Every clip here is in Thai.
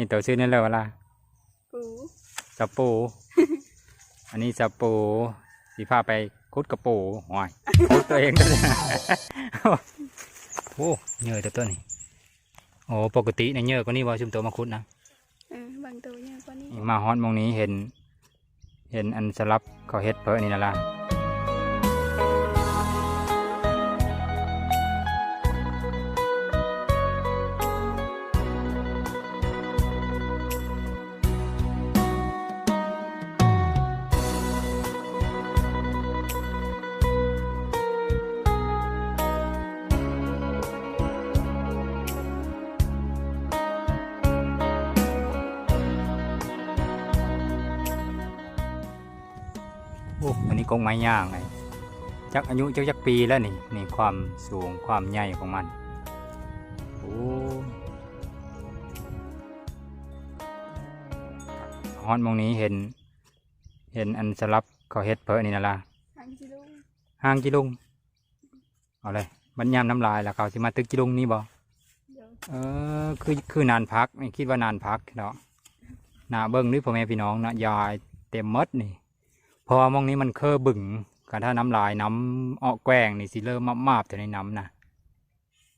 นี่ตัวชื่อนั่นเลยว่าล่ะปูสปู อันนี้สปูสีผ้าไปคุดกระปูหอยคุดตัวเองด้วยโอ้เยอะตัวตัวนี้โอ้ปกติในยเยอะกว่านี้ว่าชุมตัวมาคุดนะเออบางตัวเนี่ยกว่านี้มาฮอตมองนี้เห็น เห็นอันสลับเขาเฮ็ดเพอนี่นั่นล่ะ โอ้อันนี้กงไม้ย่างไงจักอายุจักจักปีแล้วนี่นี่ความสูงความใหญ่ของมันโอ้ฮอนมองนี้เห็น เห็นอันสลับเขาเฮ็ดเพอนี่นั่นล่ะทางจิลุงห้างจิลุงเอาเลยบรรยามน้ำลายแล้วเขาสิมาตึกจิลุงนี่บ่เดี๋ยวเออคือคือนานพักนี่คิดว่านานพักเนาะหนาเบิ้งนี่พ่อแม่พี่น้องนะยายเต็มหมดนี่ เพราะว่ามองนี้มันเคอบึงกันถ้าน้ำลายน้ำออกแกว้งนี่สิเริ่มมามาบแต่ในน้ำนะ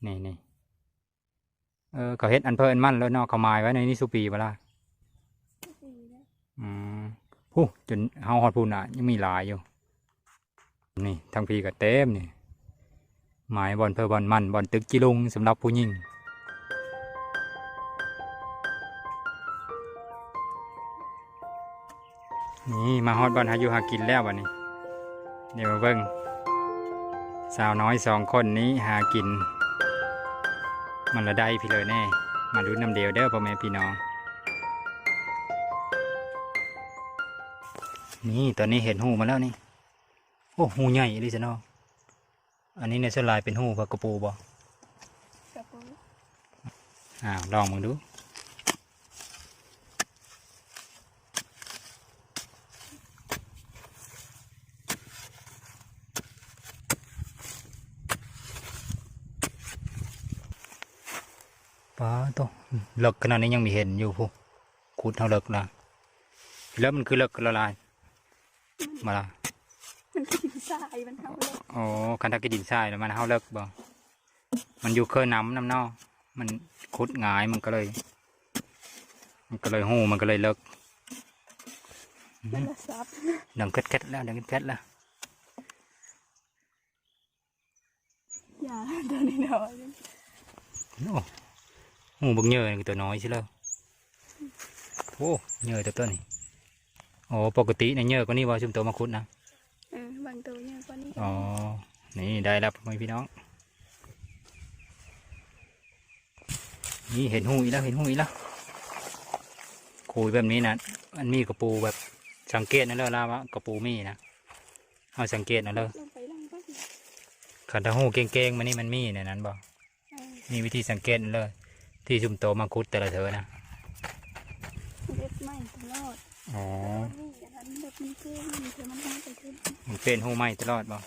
นี่นี่เออเขาเฮ็ดอันเพออันมั่นแล้วเนาะเขาหมายไว้ในนี้สุปีเวลาปีนะอืมผู้จนเฮาฮอดพูนอะ ยังมีหลายอยู่ นี่ทางพีกับเต็มนี่หมายบอลเพอบอลมันบอลตึกจิลุงสำหรับผู้หญิง นี่มาฮอดบอลหาอยู่หากินแล้ววันนี้ เดี๋ยวมาเบิ่งสาวน้อยสองคนนี้หากิน มันละได้พี่เลยแน่ มาดูน้ำเดียวเด้อพ่อแม่พี่น้อง นี่ตอนนี้เห็นหูมาแล้วนี่ โอ้หูใหญ่เลยจ้ะเนาะอันนี้ในสวนลายเป็นหูปลากระปูบ่กระปูอ้าวลองมึงดู ป้าตัว เลิกขนาดนี้ยังไม่เห็นอยู่พูขุดเท่าเลิกนะแล้วมันคือเลิกละลาย มาละมันกินทรายมันเท่าเลยโอ้คันทักกิดินทรายแล้วมันเฮาเลิกบ่ มันอยู่เคยน้ำน้ำเนอมันคุดหงายมันก็เลย มันก็เลยหูมันก็เลยเลิกมันละซับดังเค็ดๆแล้วดังเค็ดๆแล้วอย่าตัวนี้น้อยโอ้ หูบักเหยอะนี่ตัวน้อยใช่แล้วโอ้เหยอะตัวตัวนี้โอ้ปกติเนี่ยเหยอะกว่านี้ว่าชุมตัวมาคุดนะเออบางตัวเนี่ยกว่านี้อ๋อนี่ได้แล้วพ่อแม่พี่น้อง นี่เห็นหูอีกแล้วเห็นหูอีกแล้วคุยแบบนี้นะมันมีกระปูแบบสังเกตนั่นเลยละว่ากระปูมีนะเอาสังเกตนั่นเลยลงไปลงไปขันถ้าหูเก่งๆมันนี่มันมีในนั้นบ่เออมีวิธีสังเกตนั่นเลย ที่ชุมโตมาคุดแต่ละเธอนะเด็ดไม่ตลอดอ๋อนี่อย่างนั้นแบบนี้เพื่อนมันเธอมันให้ไปขึ้นมันเป็นหูไหมตลอดบ่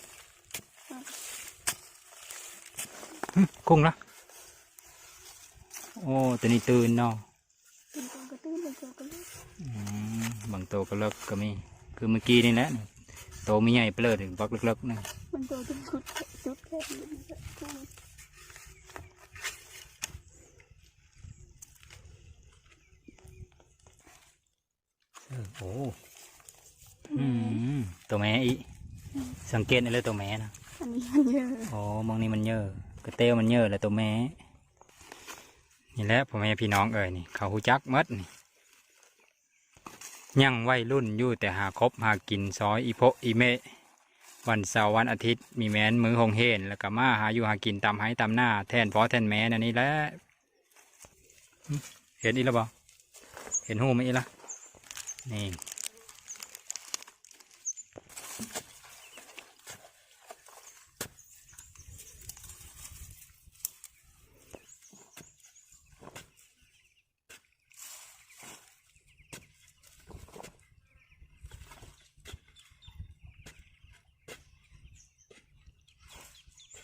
หึกุ้งละโอ้ตัวนี้ตื่นเนาะเป็นตัวกระตุ้นเป็นตัวกระตุ้นอืมบางโตวก็เลิกก็มี คือเมื่อกี้นี่แหละโตไม่ใหญ่เปลือยถึงบักเล็กๆนะมันตัวเป็นจุดจุดแค่นี้มันจะพูด เออ โอ้อืมตัวแม่อีสังเกตได้เลยตัวแม่นะอันนี้มันเยอะโอ้มองนี่มันเยอะกระเต้วมันเยอะแล้วตัวแม่นี่แหละพ่อแม่พี่น้องเอ่ยนี่เขาหูจักหมัดนี่ยังวัยรุ่นอยู่แต่หาคบหากินซอยอีโพะอีเมะวันเสาร์วันอาทิตย์มีแม้นมือหงเฮนแล้วก็มาหาอยู่หากินตามให้ตามหน้าแทนพ่อแทนแม่นั่นนี่แหละหึเห็นอีแล้วบ่เห็นหูไหมอีละ นี่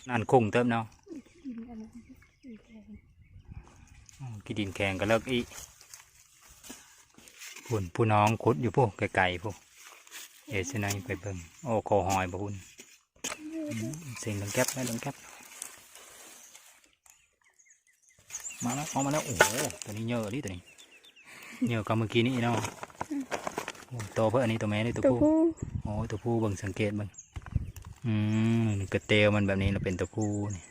นั่นคุ้งเติมเนา พุ่นผู้น้องขุดอยู่ผู้ไกลๆผู้เอสนายไปเบิ่งโอ้โคหอยบ่พุ่นอืมเสียงดังแก๊บแล้วดังแก๊บมาแล้วออกมาแล้วโอ้โหตัวนี้เยอะดิตัวนี้เยอะกว่าเมื่อกี้นี่เนาะโอ้โตเพื่ออันนี้ตัวแม่นี่ตัวตัวผู้ผู้โอ้ตัวผู้เบิ่งสังเกตเบิ่งอืมกระเตวมันแบบนี้เราเป็นตัวผู้นี่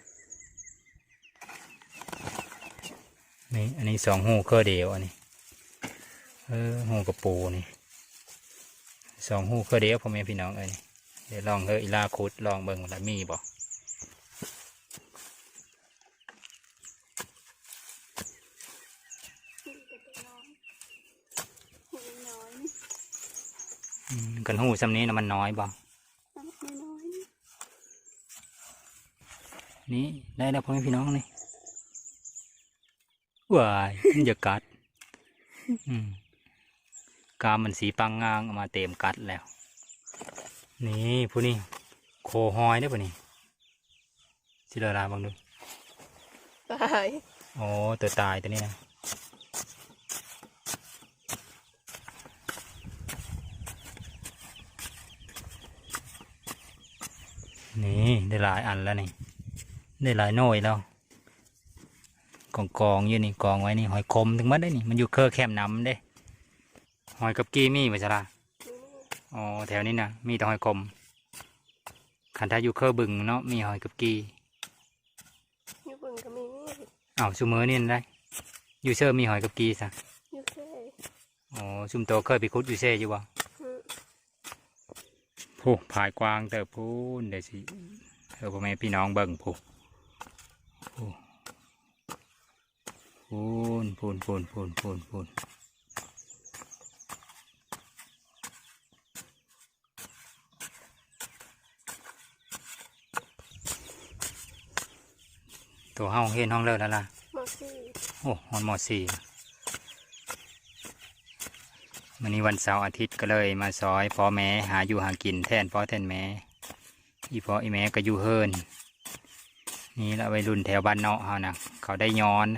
นี่อันนี้สองหูเครือเดียวอันนี้ เออหูกระปูนี่สองหูเครือเดียวพ่อแม่พี่น้องเอ้ยเดี๋ยวลองเฮออีลาคุดลองเบิ่งว่ามีบ่นี่ก็ตัวน้องหูน้อยอืมกันหูซ้ำนี้นะมันน้อยบ่ะนี่ได้แล้วพ่อแม่พี่น้องนี่ว้ายมันจะกัดอืม กามมันสีปังงางเอามาเต็มกัดแล้ว นี่ผู้นี้โคหอยได้อป่ะนี่สิเลาลาบังดูตายโอ้ตัวตายตัวนี้นะนี่ได้หลายอันแล้วนี่ ได้หลายหน่วยแล้วกองกองๆอยู่นี่กองไว้นี่หอยคมถึงมัดได้นี่มันอยู่เครือแคมน้ำเด้ หอยกับกีมีไว้ซะละอ๋อแถวนี้นะมีแต่หอยคมขันถ้าอยู่เครือบึงเนาะมีหอยกับกีอยู่เบึงก็มีนี่อ้าวซุมือนี่นั่นได้อยู่เซอร์มีหอยกับกีซะอยู่แค่อ๋อซุมโตเคยไปคุดอยู่เซ่อยู่บ่อืมผู้ผายกวางเติบพูนเดี๋ยวสิเออพ่อแม่พี่น้องเบิ่งผู้ผู้พูนพูนพูนพูนพูนพูน ตัวห้องเห็นห้องเลิศแล้วล่ะหมอสี่โอ้ฮอนมอสี่วันนี้วันเสาร์อาทิตย์ก็เลยมาซอยพ่อแม่หาอยู่หากินแทนพ่อแทนแม่อีพ่ออีแม่ก็อยู่เฮินนี่ละวัยรุ่นแถวบ้านเนาะเฮานะเขาได้ย้อน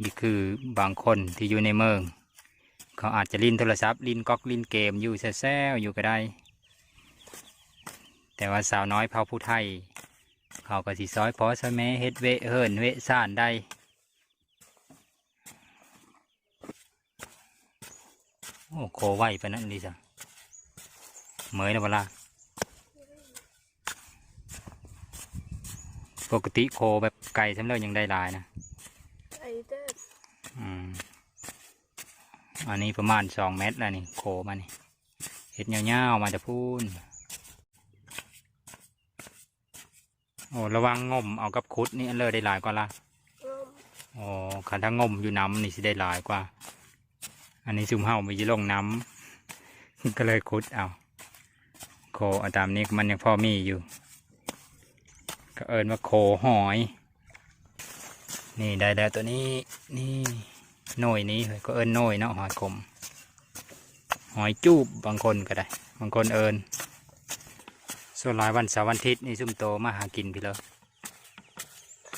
นี่คือบางคนที่อยู่ในเมือง เขาอาจจะลิ้นโทรศัพท์ลิ้นก๊อกลิ้นเกมอยู่แซ่ๆอยู่ก็ได้ แต่ว่าสาวน้อยเผาผู้ไทย เขาก็สิซอยพอซอยแม่เฮ็ดเวะเฮินเวะซ่านได้โอ้โคไวไปนั่นดิจ้ะเหมยนะเวลาปกติโคแบบไก่สำเร็จยังได้หลายนะไอ้เด้ออืมอันนี้ประมาณสองเมตรแล้วนี่โคมานี่เห็ดเงาวๆมาจะพูน โอ้ระวังงมเอากับคุดนี่อันเลอได้หลายกว่าละงอมอ๋อขันถ้างมอยู่น้ำนี่สิได้หลายกว่า อันนี้ซุ่มเฮาไปอยี่ลงน้ำก็เลยคุดเอาโคเอาตามนี้มันยังพอมีอยู่ ก็เอินว่าโคหอย นี่ได้แล้วตัวนี้นี่หน่วยนี้เฮ้ยก็เอินหน่วยเนาะหอยคมหอยจูบบางคนก็ได้ บางคนเอิน ส่วนหลายวันเสาร์วันอาทิตย์นี่ซุ่มโตมาหากินพี่เลย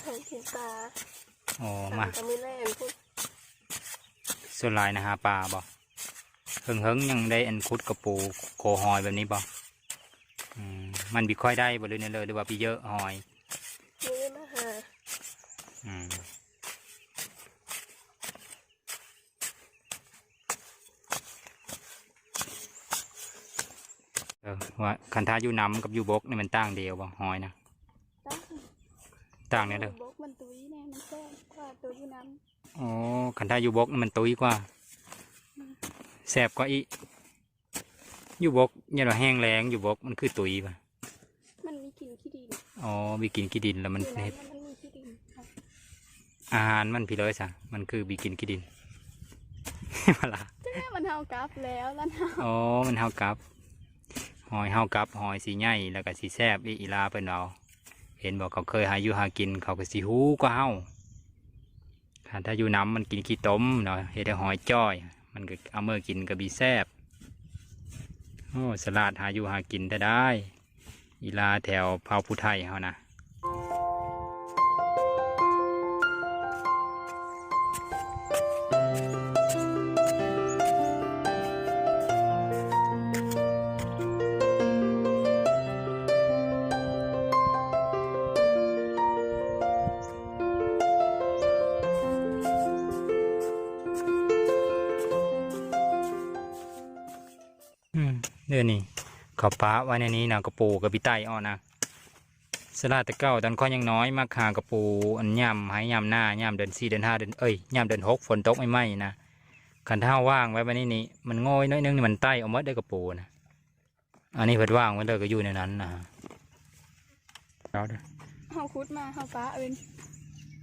ทางกินปลาอ๋อตามมาก็มีแล่นพูดส่วนหลายนะฮะปลาบ่เฮิงเฮิงๆยังได้อันคุดกระปูโคหอยแบบนี้บ่อืมมันบิค่อยได้บ่เลยเนี่ยเลยหรือว่าพี่เยอะหอยมีมาหาอืมเออ ว่าคันท้าอยู่น้ำกับอยู่บกนี่มันต่างเดียวบ่หอยนะตั้งต่างเนี่ยเด้อบกมันตุ้ยแน่มันแซ่บกว่าตัวอยู่น้อ๋อคันท้าอยู่บกนี่มันตุยกว่าแสบกว่าอีอยู่บกเนี่ยเราแห้งแรงอยู่บกมันคือตุยป่ะำมันมีกลิ่นขี้ดินอ๋อบีกินขี้ดินแล้วมันอยู่เฮ็ดน้ำมันมีขี้ดินครับอาหารมันพี่เลยสะมันคือบีกินขี้ดินเวลาเจ้ามันเฮากราฟแล้วแล้วเฮาอ๋อ มันเฮากับ หอยเฮากับหอยสีใหญ่แล้วก็สีแซบอีอีลาเพิ่นเอาเห็นบอกเขาเคยหาอยู่หากินเขาก็สีหูก็เฮาถ้าถ้าอยู่น้ำมันกินขี้ต้มเนาะเห็ดให้หอยจ้อย มันก็เอาเมื่อกินก็บีแซบโอ้สลัดหาอยู่หากินได้ได้อีลาแถวเผาผู้ไทยเขานะ เดือนนี้เขาป้าไว้ในนี้นะกระปูกับพี่ไตอ้อนะสลาดแต่เก้าตอนข้อยังน้อยมาขากระปูอันย่ำให้ย่ำหน้าย่ำเดือนสี่เดือนห้าเดือนเอ้ยย่ำเดือนหกฝนตกไม่ไหมนะขันเท้าว่างไว้วันนี้นี่มันโง่อยน้อยนึงนี่มันไตเอาหมดได้กระปูนะอันนี้เพิ่ดว่างไว้เลยก็อยู่ในนั้นนะเอาเด้อเฮาคุดมาเฮาฟ้าเป็น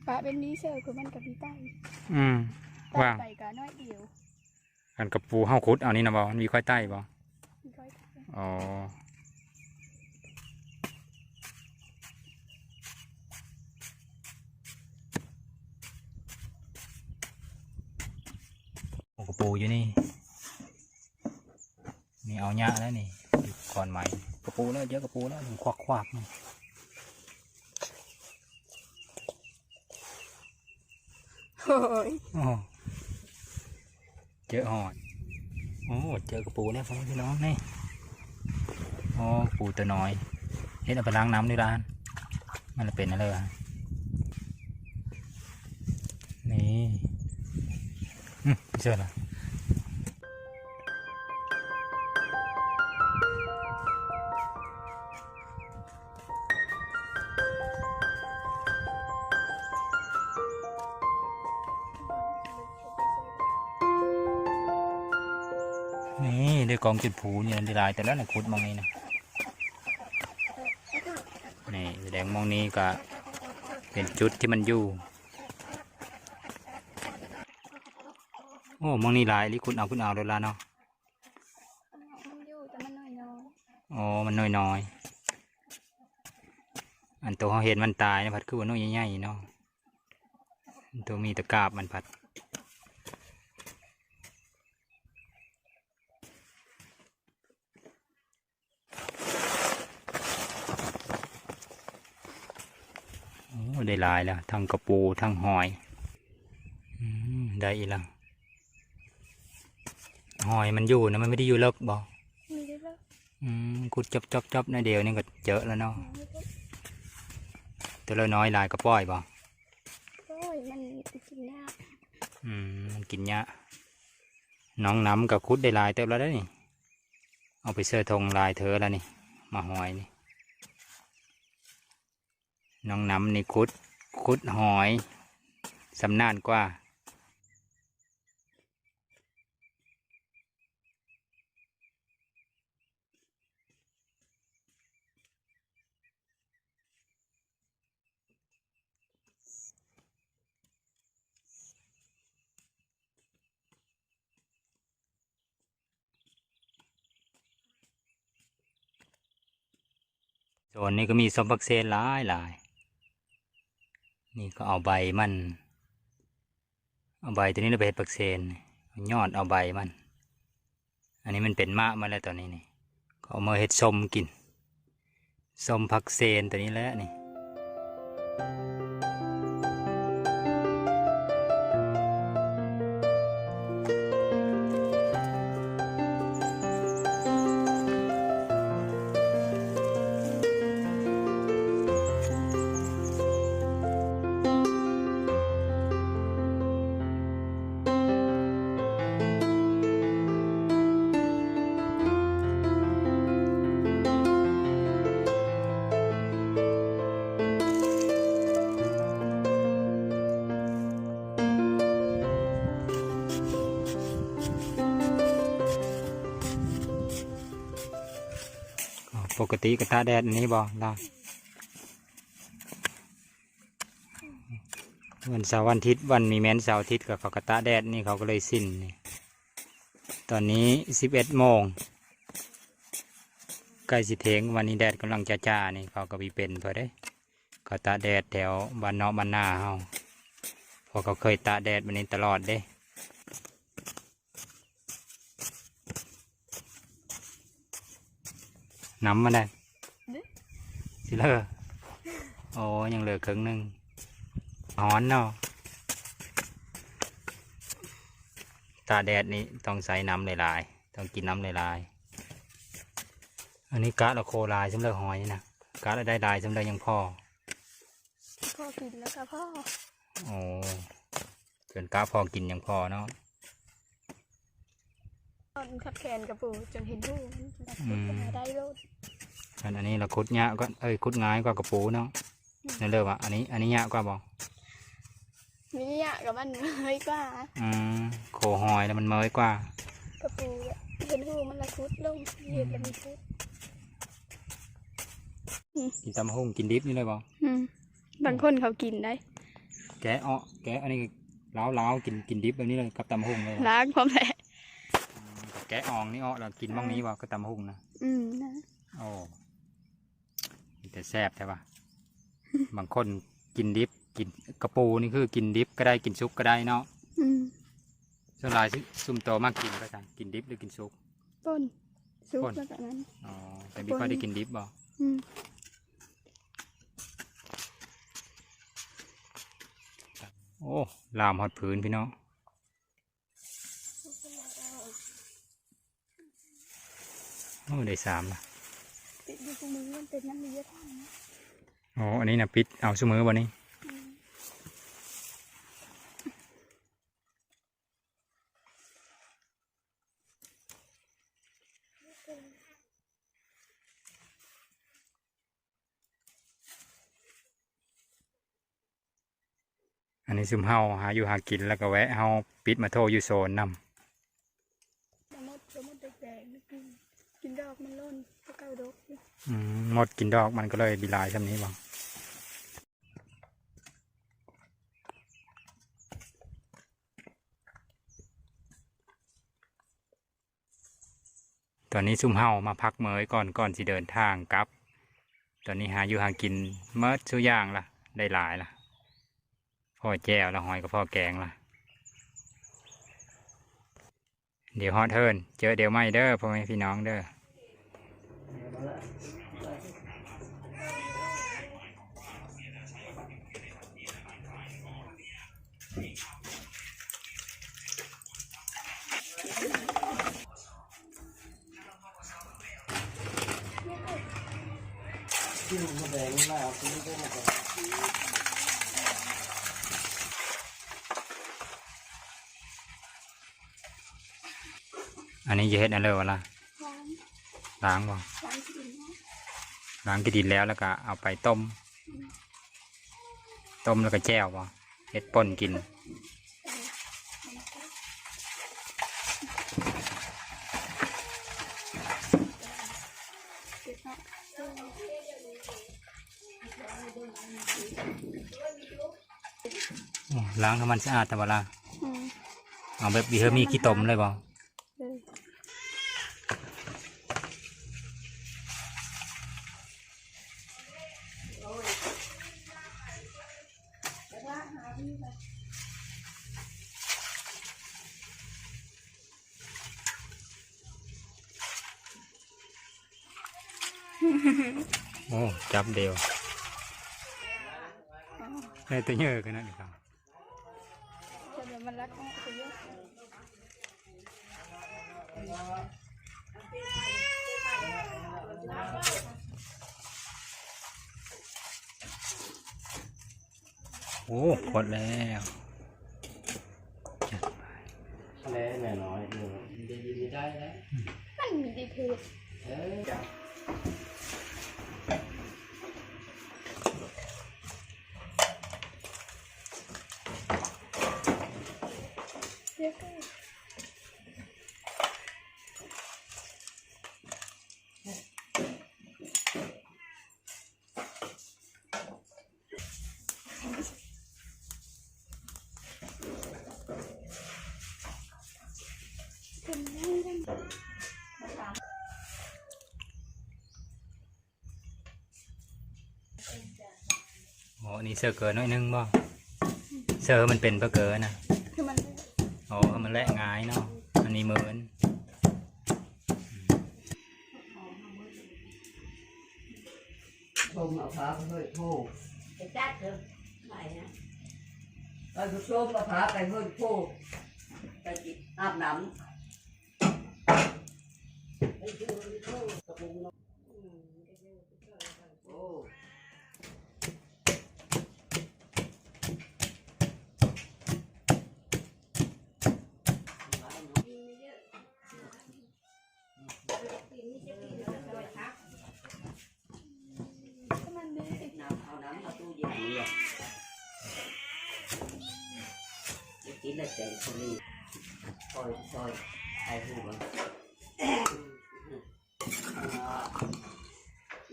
ฟ้าเป็นนี้เซอร์คือมันกับพี่ใต้อืมใต้ว่างไปก็น้อยเดียวอันกระปูเฮาคุดเอานี่นะบอมันมีค่อยไตบอมีค่ อ๋อ โอ้กระปูอยู่นี่ นี่เอาหญ้าแล้วนี่ก่อนไหม่กระปูแล้วเยอะกระปูแล้วมันควักควักๆนี่โอ้ยเจอหอดโอ้เจอกระปูแล้วพ่อแม่พี่น้องนี่ โอ้ปูตัวน้อยเฮ็ดเอาไปล้างน้ำด้วยร้าน มันเป็นอะไรวะนี่อืมเจอละนี่ด้วยกองจุดผูนี่ละลายแต่แล้วนะขุดมองนี้นะนี่แสดง มองนี้ก็เป็นจุดที่มันอยู่ โอ้มองนี้หลายลิคุณเอาคุณเอาเดี๋ยวละเนาะมันอยู่แต่มันน้อยน้อยโอ้มันน้อยน้อยๆอันตัวเขาเห็นมันตายนะพัดคือว่าน้อยใหญ่ๆเนาะอันตัวมีตะกราบมันพัด ได้หลายแล้วทั้งกระปูทั้งหอยอมได้อีกแล้วหอยมันอยู่นะมันไม่ได้อยู่เลิกบอมีด้วยแล้วอืมกุดจับจับจับในเดียวนี่ก็เจอแล้วเนาะมีด้วยตัวละน้อยหลายก็ปล่อยบอโอ้ยมันกินยากอืมมันกินเนี้ยะน้องน้ำกับคุดได้หลายเติบแล้วได้อนี่ เอาไปเสื้อทงลายเธอแล้วนี่ มาหอยนี่ น้องน้ำในคุด คุดหอยสำนานกว่า ส่วนนี้ก็มีสมบักเซนหลายหลาย นี่ก็เอาใบมัน เอาใบตัวนี้เราไปเห็ดปักเซนยอดเอาใบมัน อันนี้มันเป็นมะมาแล้วตอนนี้นี่ก็เอามาเห็ดส้มกินส้มผักเซนตัวนี้แล้วนี่ ปกติกระตาแดดอันนี้บอกได้วันเสาร์วันอาทิตย์วันมีแม้นเสาร์อาทิตย์กับเขากระตาแดดนี่เขาก็เลยสิ้นนี่ตอนนี้สิบเอ็ดโมงใกล้สิเทงวันนี้แดดกำลังจะจ้านี่เขาก็มีเป็นพอได้เขาตาแดดแถวบ้านนอกบ้านนาเฮาเพอเขาเคยตาแดดวันนี้ตลอดเด้ น้ำมาได้สิเลอโอ้ยังเหลือครึ่งหนึ่งหอนเนาะตาแดดนี่ต้องใส่น้ำหลายๆต้องกินน้ำหลายๆอันนี้กะละโคลายสำหรับหอยนะกะละได้ลายสำหรับยังพ่อพ่อกินแล้วค่ะพ่อโอ้เกินกะพอกินยังพอเนาะต อนขับแขนกับปูจนเห็นหูมันอืมหาได้โลดอันอันนี้เราคุดเงะก็เอ้ยคุดง่ายกว่ากระปูเนาะนั่นเลยว่ะอันนี้ อันนี้เงะกว่าบ่นี่อะกับมันเฮ้ยกว่าอืมโคหอยแล้วมันเมยกว่ากับปูอะเห็นหูมันละคุดลงเห็นแล้วมันคุดกินตำหุ่งกินดิบนี่เลยบ่อืมบางคนเขากินได้ แกะอ้อแกะอันนี้ล้าวล้าวๆกินกินดิบแบบนี้เลยกับตำหุ่งเลยว่ะล้างพร้อมแหละอืมกับ แกะอ่องนี่อ้อเรากินบ้างนี้บ่ก็ตำหุ่งนะอืมนะโอ้แต่แซ่บใช่ปะบางคนกินดิบกินกระปูนี่คือกินดิบก็ได้กินซุปก็ได้เนาะอืมส่วนหลายซิซุ่มโตมากกินก็สั่งกินดิบหรือกินซุปต้นซุปป่นมาจากนั้นอ๋อแต่ไม่ค่อยได้กินดิบบ่อืมโอ้ลามหอดพื้นพี่น้อง โอ้ได้สามละติดอยู่ตรงมือมันเป็นน้ำมีเยอะท่านนะโอ้อันนี้นะปิดเอาสมือบ่นี่อืมอันนี้ซุมเฮาหาอยู่หากินแล้วก็แวะเฮาปิดมาโทรอยู่โซนนำ สมมติสมมติแดงๆนี่กินกินดอกมันล่นก็เก้าดอกอยู่ อืม หมดกินดอกมันก็เลยบีลายซำนี้บ่ตอนนี้ซุ่มเฮามาพักเมยก่อนก่อนสิเดินทางกลับ ตอนนี้หาอยู่หากินเมิดสุย่างละได้หลายละพ่อแจ้วละหอยกับพ่อแกงละเดี๋ยวฮอตเทิร์นเจอเดี๋ยวไม่เด้อพ่อแม่พี่น้องเด้อ อันนี้จะเฮ็ดอะไรวะล่ะล้างล้างบ่างกินนะล้างกระดินแล้วแล้วก็เอาไปต้ม ต้มแล้วก็แจ่วบ่ เฮ็ดป่นกินเก็บเนาะเออโอ้ล้างให้มันสะอาดแต่ว่าล่ะอืมเอาแบบวิเฮอมีขี้ตมเลยบ่ โอ้จับเดียวได้ตัวเยอะขนาดนี้ครับแต่เดี๋ยวมันรักออกไปเยอะโอ้หมดแล้วจัดไป แน่แน่น้อยเดี๋ยวจะยินไม่ได้แล้ว มันมีดีเทล เออจับ เยอะก็ โอ้อันนี่เสือเกินน้อยนึงบ่เสือมันเป็นปะเกินนะคือมันโอ้มันแหละง่ายเนาะอันนี้เหมือนชมเอาพาไปเฮ้ยโทษไปจัดเลยไม่นะไปผู้ชมเอาพาไปเฮ้ยโทษไปกินอาบน้ไปดูโทษกับมึงเนาะอืมก็เยอะไปเถอะำโอ้ มีเยอะ แต่งคนนี้ซอยซอย ใครหูบ้าง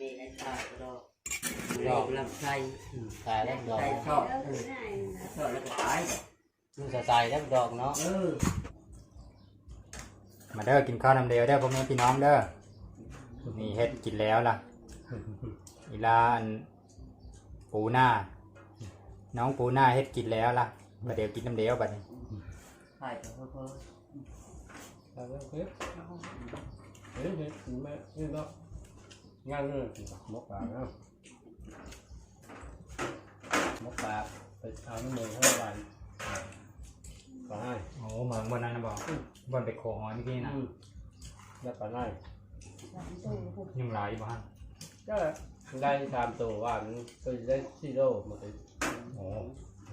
นี่ไอ้ตาดอกดอกลำไส้ตายแล้วดอกไส้ชอบชอบแล้วก็ตายมันจะตายแล้วดอกเนาะเออมาเด้อกินข้าวน้ำเดียวเด้อพ่อแม่พี่น้องเด้อนี่เฮ็ดกินแล้วล่ะอีลาอันปูหน้า น้องปูหน้าเฮ็ดกินแล้วล่ะมาเดี๋ยวกินน้ำเดียวบัดนี้ใช่แต่เพิ่ม ตายแล้วเฮ้ยเฮ้ยเฮ้ยไม่นี่เนาะงานเลยมกปลาเนาะมกปลาไปเอาน้ำมันให้วันปลาให้โอ้เหมือนบนนั้นนะบอกบนไปโคหอยเมื่อกี้นะแล้วปลาให้ยังหลายอยู่บ้านก็ได้ตามตัวว่ามันเคยได้ซีโร่มาเป็นโอ้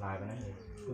หลายไปนั่นเลยอ